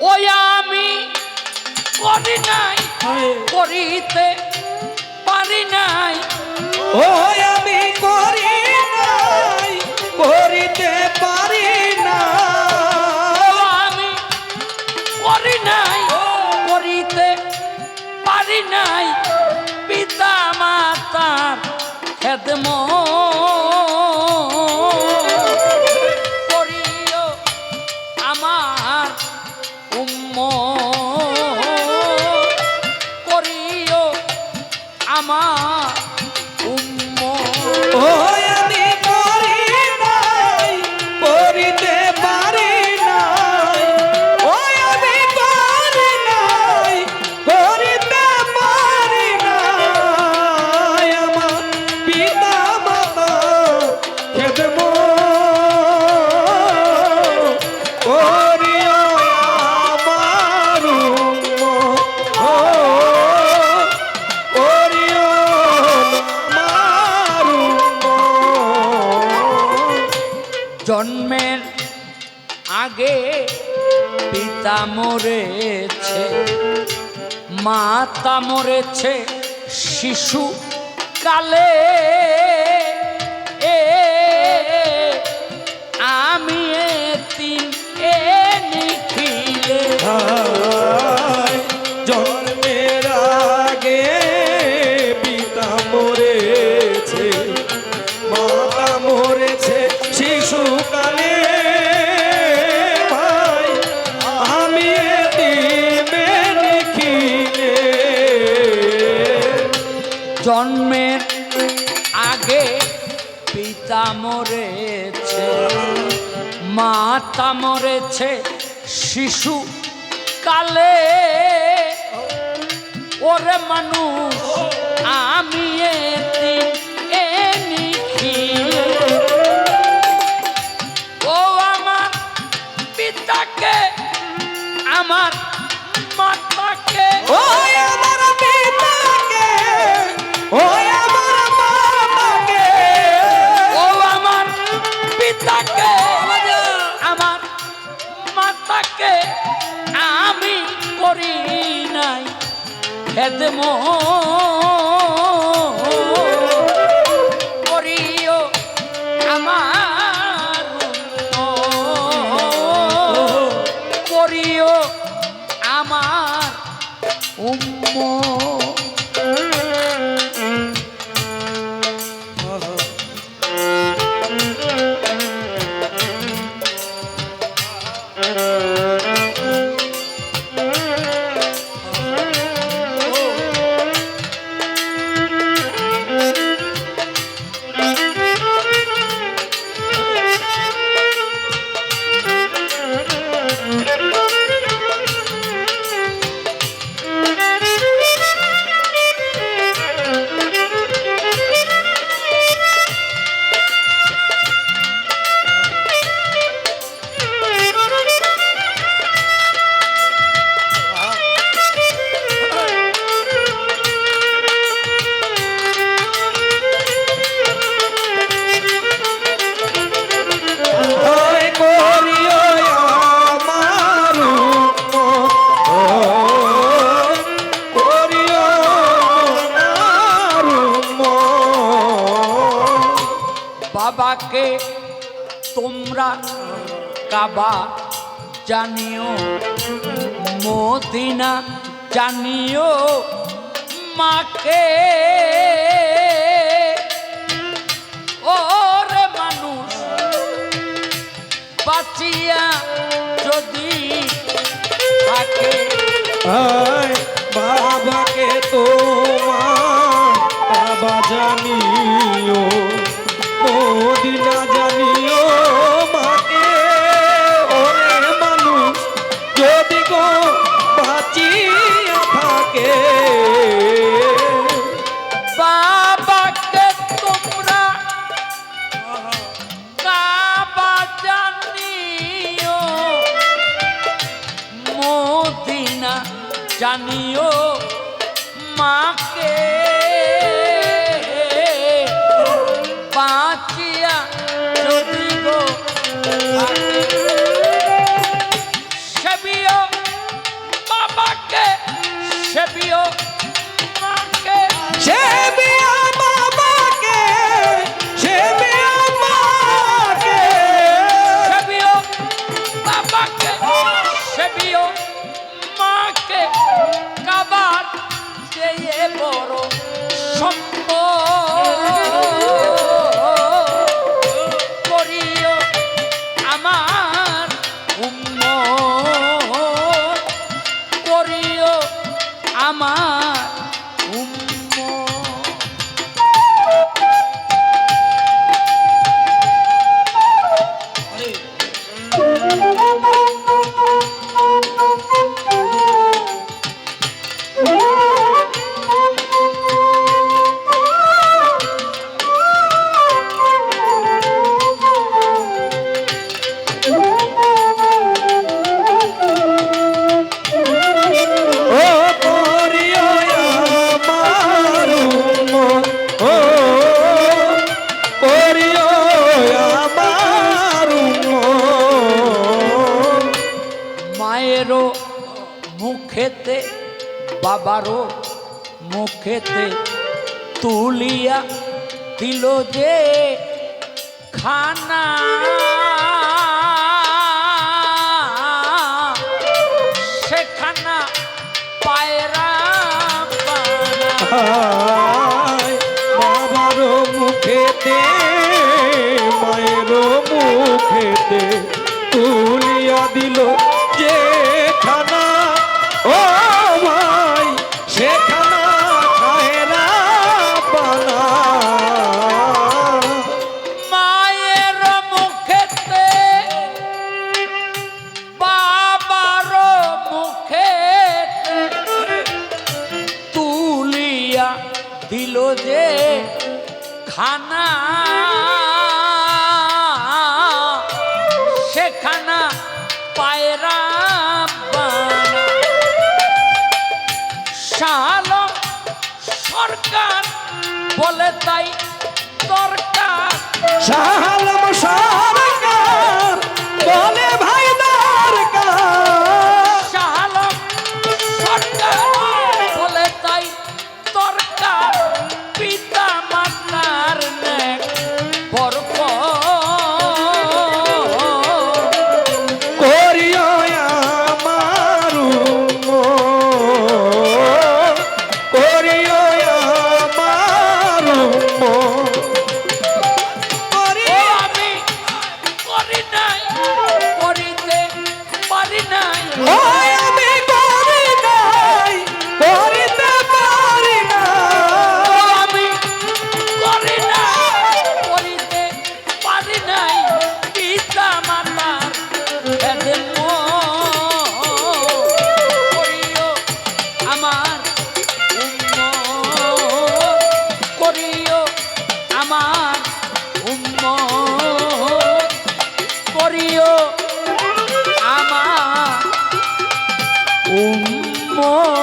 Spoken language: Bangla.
ওই আমি করি নাই করিতে পারি নাই। ওই আমি আমার মরেছে মাতা মরেছে শিশু কালে। এ আমি এ তিন এ নিখিলে জন্মের আগে পিতা মরেছে মাতা মরেছে শিশু কালে। ওরে মানুষ আমি এতিম খেদম করিও আমার করিও আমার বাবাকে তোমরা কাবা জানিও, মদিনা জানিও মাকে। ওরে মানুষ, বাঁচিয়া যদি থাকে বাবাকে তোমার বাবা জানিও। মদিনা জানিও মাকে ওরে মানুষ যদি গো বাঁচিয়া থাকে। জানিও মাকে। খেতে বাবারও মুখেতে তুলিয়া দিল যে খানা। সেখানা পায়রা বাবারও মুখেতে মায়েরও মুখেতে দিল যে খানা। সেখানা পায়রা শাল সরকার বলে তাই দরকার। শাহালম সরকার উম্মত করিও আমার উম্মত